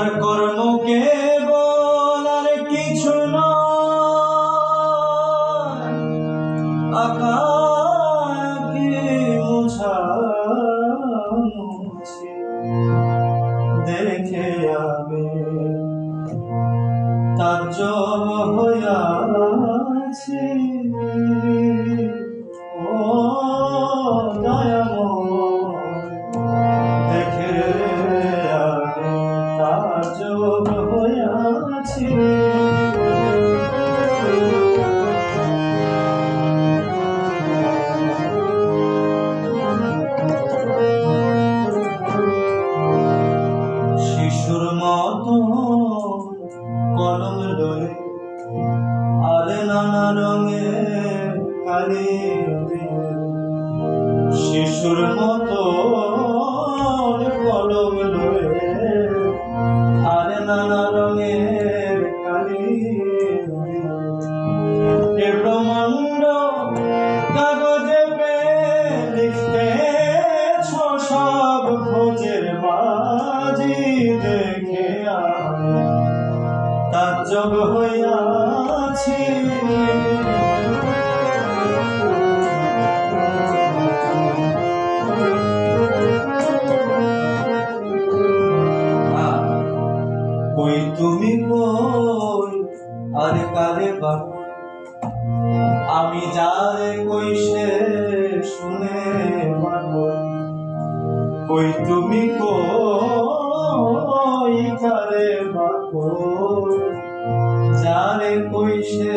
আমার কর্মকে বলার কিছু দেখে আমি তার জব হয়ে আছে। আজব হইয়া আছি। শিশুর মত কলম লয়ে আরে নানা রঙে কালি শিশুর মত কলম নানা রঙের কালি এ ব্রহ্মাণ্ড কাগজে লিখতে সব খোঁজের বাজি দেখে আমি তাজ্জব হইয়াছি কই তুমি কই, আরে কারে বাক আমি যারে কই সে শুনে ওই তুমি কই, কারে বাকো যারে কই সে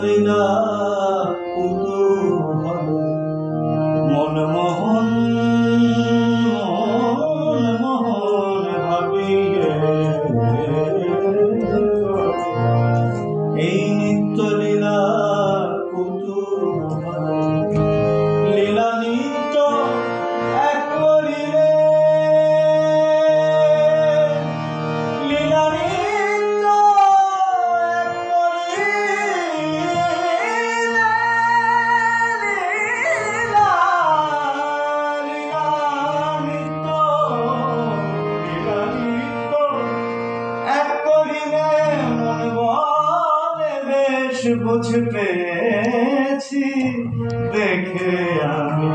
নিত্য লীলা বুঝ পেয়েছি দেখে আমি